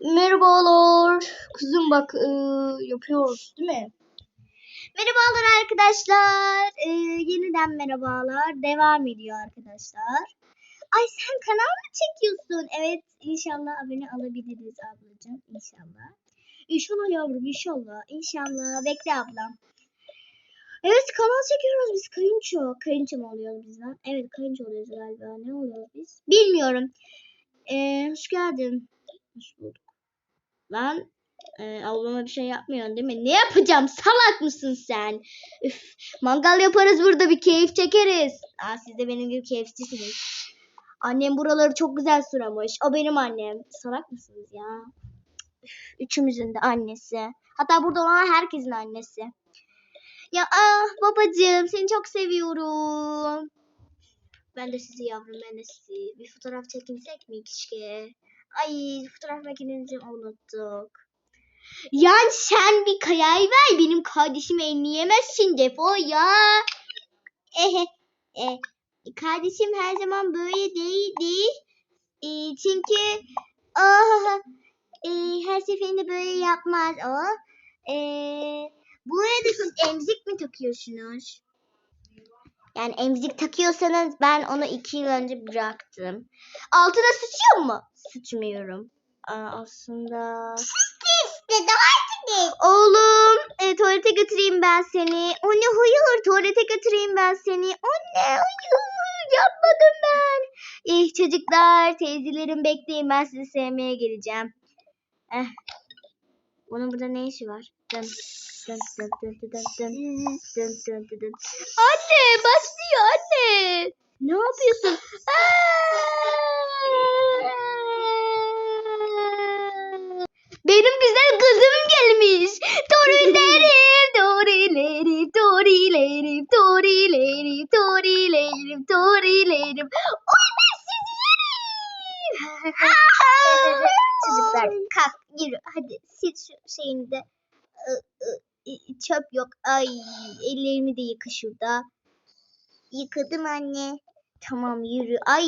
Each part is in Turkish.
Merhabalar. Kızım bak e, yapıyoruz değil mi? Merhabalar arkadaşlar. E, yeniden merhabalar. Devam ediyor arkadaşlar. Ay sen kanal mı çekiyorsun? Evet inşallah abone alabiliriz ablacığım. İnşallah. İnşallah yavrum inşallah. İnşallah. Bekle ablam. Evet kanal çekiyoruz biz kayınço. Kayınço mu oluyoruz biz lan? Evet kayınço oluyoruz galiba. Ne oluyoruz biz? Bilmiyorum. Ee, hoş geldin. Hoş bulduk. Lan e, ablama bir şey yapmıyorsun değil mi? Ne yapacağım? Salak mısın sen? Üf, mangal yaparız burada bir keyif çekeriz. Aa, siz de benim gibi keyifçisiniz. Annem buraları çok güzel suramış. O benim annem. Salak mısınız ya? Üçümüzün de annesi. Hatta burada olan herkesin annesi. Ya ah babacığım seni çok seviyorum. Ben de sizi yavrum ben de sizi. Bir fotoğraf çekinsek mi keşke? Ay fotoğraf makinenizi unuttuk. Yani sen bir karar ver. Benim kardeşimi elleyemezsin defol ya. Ehe. E, kardeşim her zaman böyle değildi. E, çünkü oh, e, her seferinde böyle yapmaz o. E, bu arada siz emzik mi takıyorsunuz? Yani emzik takıyorsanız ben onu iki yıl önce bıraktım. Altına sıçıyor mu? Sıçmıyorum. Aa, aslında... İşte daha Oğlum e, tuvalete götüreyim ben seni. Anne hayır tuvalete götüreyim ben seni. Anne hayır yapmadım ben. İyi çocuklar teyzelerim bekleyin ben sizi sevmeye geleceğim. Eh. Bunun burada ne işi var? Dın, dın, dın, dın, dın, dın, dın, dın, dın, dın, dın. Anne başlıyor anne. Ne yapıyorsun? Benim güzel kızım gelmiş. Torilerim, torilerim, torilerim, torilerim, torilerim, torilerim. Oy ben sizi yerim. Çocuklar kalk yürü hadi sil şu şeyini de. Ü, ü, ü, Çöp yok. Ay ellerimi de yıka şurada. Yıkadım anne. Tamam yürü. Ay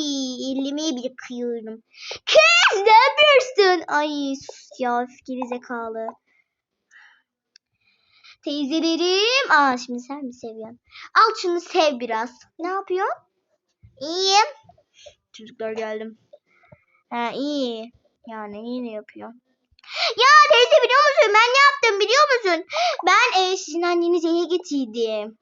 elimi bile kıyıyorum. Kız ne yapıyorsun? Ay sus ya öf, geri zekalı. Teyzelerim. Aa şimdi sen mi seviyorsun? Al şunu sev biraz. Ne yapıyorsun? İyiyim. Çocuklar geldim. Ha iyi. Yani iyi ne yapıyor? Ya teyze biliyor musun? Ben ne yaptım biliyor musun? Ben e, sizin annenizi eve getirdim.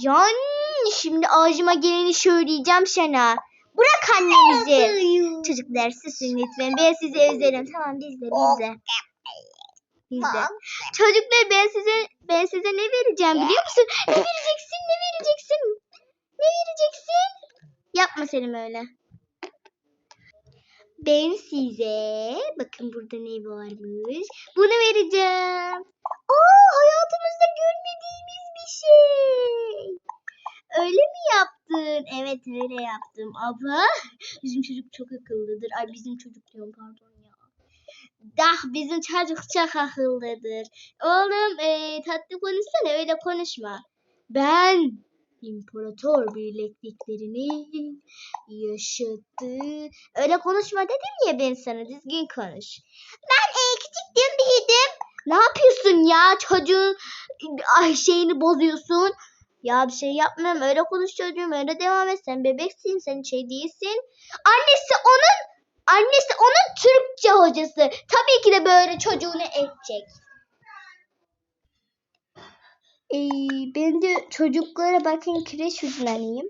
Yani şimdi ağzıma geleni söyleyeceğim sana. Bırak annemizi. Çocuklar susun lütfen. Ben sizi özlerim. Tamam biz de biz de. Biz de. Çocuklar ben size ben size ne vereceğim biliyor musun? Ne vereceksin? Ne vereceksin? Ne vereceksin? Yapma Selim öyle. Ben size bakın burada ne varmış. Bunu vereceğim. Aa hayatımızda görmediğimiz bir şey. Öyle mi yaptın? Evet öyle yaptım. Abla bizim çocuk çok akıllıdır. Ay bizim çocuk diyorum pardon ya. Dah bizim çocuk çok akıllıdır. Oğlum e, tatlı konuşsana öyle konuşma. Ben İmparator birliklerinin yaşadığı... Öyle konuşma dedim ya ben sana düzgün konuş. Ben e, küçüktüm büyüdüm. Ne yapıyorsun ya çocuğun ay, şeyini bozuyorsun. Ya bir şey yapmıyorum öyle konuş çocuğum öyle devam et sen bebeksin sen şey değilsin. Annesi onun annesi onun Türkçe hocası. Tabii ki de böyle çocuğunu edecek. Ee, ben de çocuklara bakın kreş uzmanıyım.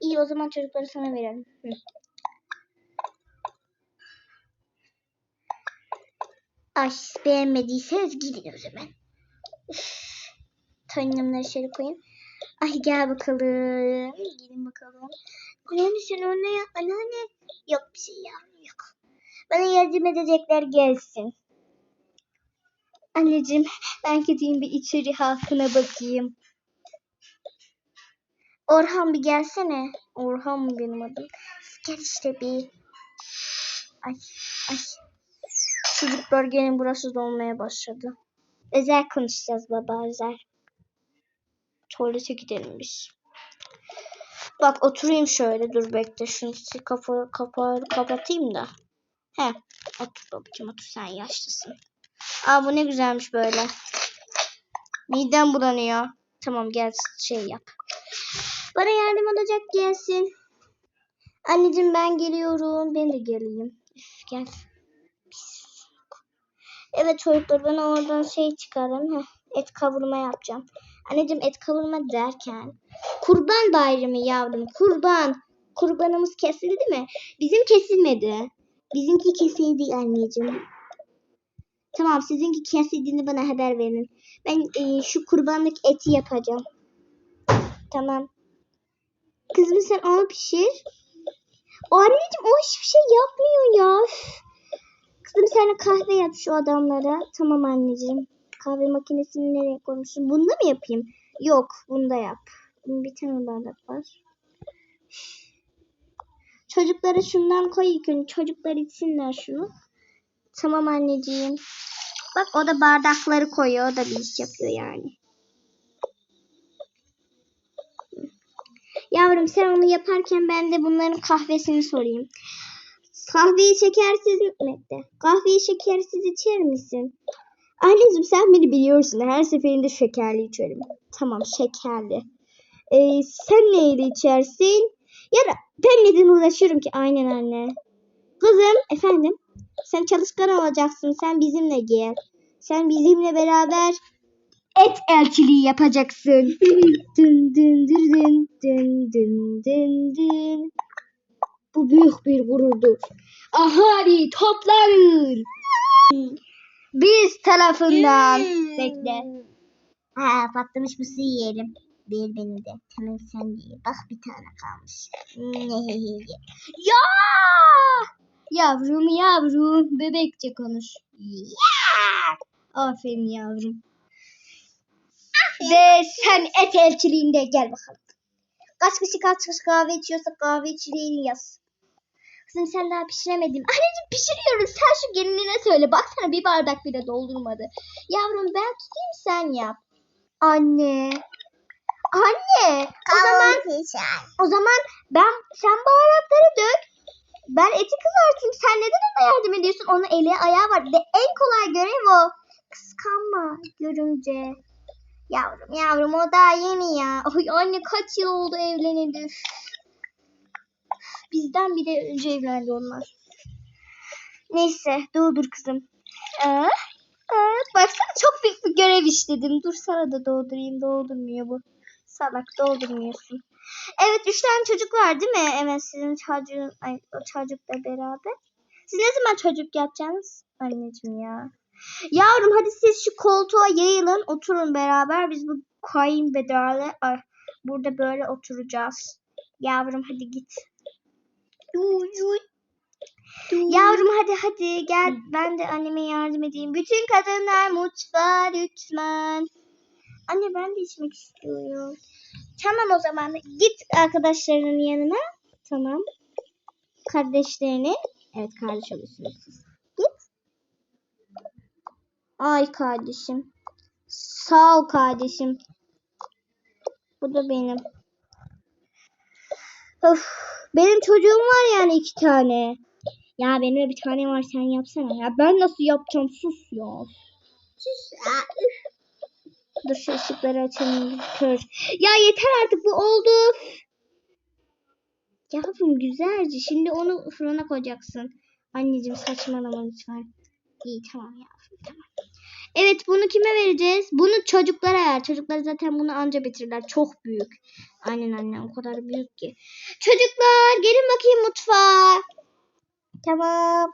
İyi o zaman çocukları sana verelim. Hı. Ay beğenmediyseniz gidin o zaman. Üf. Tanrımları şöyle koyun. Ay gel bakalım. Gelin bakalım. Anneanne sen o ne ya? Anneanne. Yok bir şey ya. Yok. Bana yardım edecekler gelsin. Anneciğim ben gideyim bir içeri halkına bakayım. Orhan bir gelsene. Orhan mı benim adım? Gel işte bir. Ay ay. Çocuk bölgenin burası dolmaya başladı. Özel konuşacağız baba özel. Tuvalete gidelim biz. Bak oturayım şöyle dur bekle şunu kafa, kapağı kapatayım da. He Otur babacığım otur sen yaşlısın. Aa bu ne güzelmiş böyle. Midem bulanıyor. Tamam gel şey yap. Bana yardım olacak gelsin. Anneciğim ben geliyorum. Ben de geleyim. Üf, gel. Evet çocuklar ben oradan şey çıkarım. Heh, et kavurma yapacağım. Anneciğim et kavurma derken kurban bayramı yavrum kurban. Kurbanımız kesildi mi? Bizim kesilmedi. Bizimki kesildi anneciğim. Tamam sizinki kesildiğini bana haber verin. Ben e, şu kurbanlık eti yapacağım. Tamam. Kızım sen onu pişir. Anneciğim o hiçbir şey yapmıyor ya. Kızım sen kahve yap şu adamlara. Tamam anneciğim. Kahve makinesini nereye koymuşsun? Bunda mı yapayım? Yok bunda yap. Bir tane bardak var. Çocuklara şundan koy ilk önce. Çocuklar içsinler şunu. Tamam anneciğim. Bak o da bardakları koyuyor. O da bir iş yapıyor yani. Yavrum sen onu yaparken ben de bunların kahvesini sorayım. Kahveyi şekersiz mi? Kahveyi şekersiz içer misin? Anneciğim sen beni biliyorsun. Her seferinde şekerli içerim. Tamam şekerli. Ee, sen neyle içersin? Ya da ben neden uğraşıyorum ki? Aynen anne. Kızım efendim. Sen çalışkan olacaksın. Sen bizimle gel. Sen bizimle beraber et elçiliği yapacaksın. dın dın dın dın dın dın dın dın. Bu büyük bir gururdur. Ahali toplanın. Biz tarafından. Bekle. Ha patlamış mısır yiyelim. Bir benim de. Tamam sen de ye. Bak bir tane kalmış. Ya! Yavrum yavrum bebekçe konuş. Ya! Aferin yavrum. Ve sen et elçiliğinde gel bakalım. Kaç kişi kaç kişi kahve içiyorsa kahve içiliğini yaz. Kızım sen daha pişiremedin. Anneciğim pişiriyorum. Sen şu gelinine söyle. Baksana bir bardak bile doldurmadı. Yavrum ben tutayım sen yap. Anne. Anne. O zaman o zaman ben sen baharatları dök. Ben eti kızartayım. Sen neden ona yardım ediyorsun? Onun eli ayağı var. Bir de en kolay görev o. Kıskanma görünce. Yavrum yavrum o daha yeni ya. Ay anne kaç yıl oldu evlenildi. Bizden bir de önce evlendi onlar. Neyse doğdur kızım. Ee, ee, baksana çok büyük bir görev işledim. Dur sana da doldurayım. Doldurmuyor bu. Salak doldurmuyorsun. Evet üç tane çocuk var değil mi? Evet sizin çocuğun, ay, o çocukla beraber. Siz ne zaman çocuk yapacaksınız? Anneciğim ya. Yavrum hadi siz şu koltuğa yayılın oturun beraber. Biz bu kayınbederle ay, burada böyle oturacağız. Yavrum hadi git. Yavrum hadi hadi gel ben de anneme yardım edeyim. Bütün kadınlar mutfağa lütfen. Anne ben de içmek istiyorum. Tamam o zaman git arkadaşlarının yanına. Tamam. Kardeşlerini. Evet kardeş oluyorsunuz siz. Git. Ay kardeşim. Sağ ol kardeşim. Bu da benim. Of, benim çocuğum var yani iki tane. Ya benim bir tane var sen yapsana. Ya ben nasıl yapacağım sus ya. Sus. Dur şu ışıkları açalım. Ya yeter artık bu oldu. Yavrum güzelce. Şimdi onu fırına koyacaksın. Anneciğim saçmalama lütfen. İyi tamam yavrum tamam. Evet bunu kime vereceğiz? Bunu çocuklara ver. Çocuklar zaten bunu anca bitirirler. Çok büyük. Aynen anne o kadar büyük ki. Çocuklar gelin bakayım mutfağa. Tamam.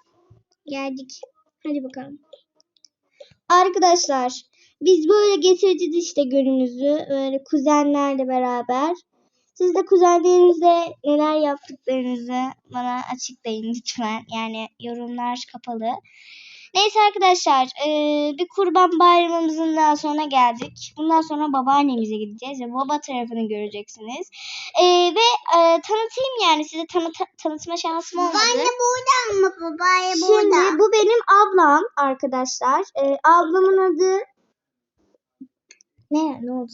Geldik. Hadi bakalım. Arkadaşlar biz böyle getireceğiz işte gününüzü. Böyle kuzenlerle beraber. Siz de kuzenlerinizle neler yaptıklarınızı bana açıklayın lütfen. Yani yorumlar kapalı. Neyse arkadaşlar eee, bir kurban bayramımızın daha sonra geldik. Bundan sonra babaannemize gideceğiz ve baba tarafını göreceksiniz. Eee, ve eee, tanıtayım yani size tanıt- tanıtma şansım olmadı. Babaanne burada mı? Babaanne Şimdi burada. bu benim ablam arkadaşlar. Ablamın adı ne? Ne oldu?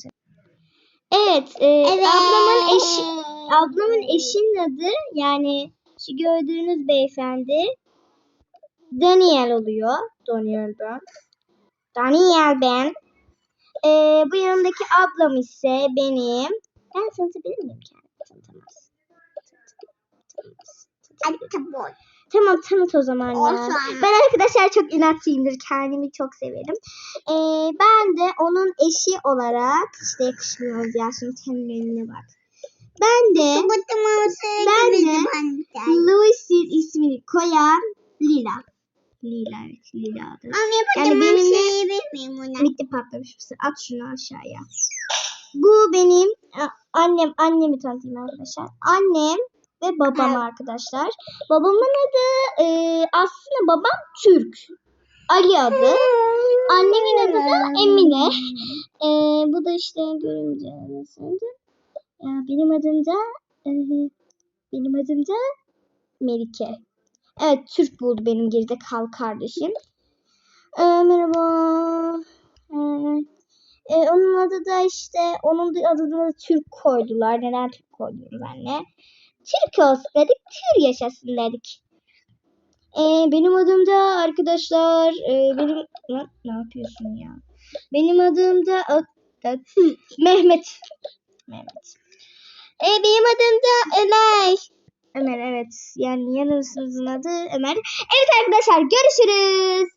Evet, e, Evet. ablamın eşi ablamın eşinin adı yani şu gördüğünüz beyefendi Daniel oluyor. Daniel ben. Daniel ben. Ee, bu yanındaki ablam ise benim. Ben tanıtabilir miyim kendimi? Tanıtamaz. Atabol. Tamam tanıt o zaman ya. Olsun. Ben arkadaşlar çok inatçıyımdır. Kendimi çok severim. Ee, ben de onun eşi olarak işte yakışmıyoruz ya şimdi senin eline bak. Ben de Ben de Louis'in ismini koyan Lila. Lila evet Lila adı. Ama Yani benimle- şeyi bilmiyorum ona. Bitti patlamış mısır. At şunu aşağıya. Bu benim annem. Annemi tanıtayım arkadaşlar. Annem ve babam Evet. arkadaşlar. Babamın adı e, aslında babam Türk. Ali adı. Annemin adı da Emine. E, bu da işte görünce nasıldı? Ya, benim adım da e, benim adım da Melike. Evet Türk buldu benim geride kal kardeşim. E, merhaba. E, e, onun adı da işte onun adını da Türk koydular. Neden Türk koydunuz anne? Türk olsun dedik. Tür yaşasın dedik. E, benim adım da arkadaşlar e, benim Lan, ne yapıyorsun ya? Benim adım da, Mehmet. Mehmet. E, benim adım da Ömer. Ömer evet. Yani yanınızın adı Ömer. Evet arkadaşlar görüşürüz.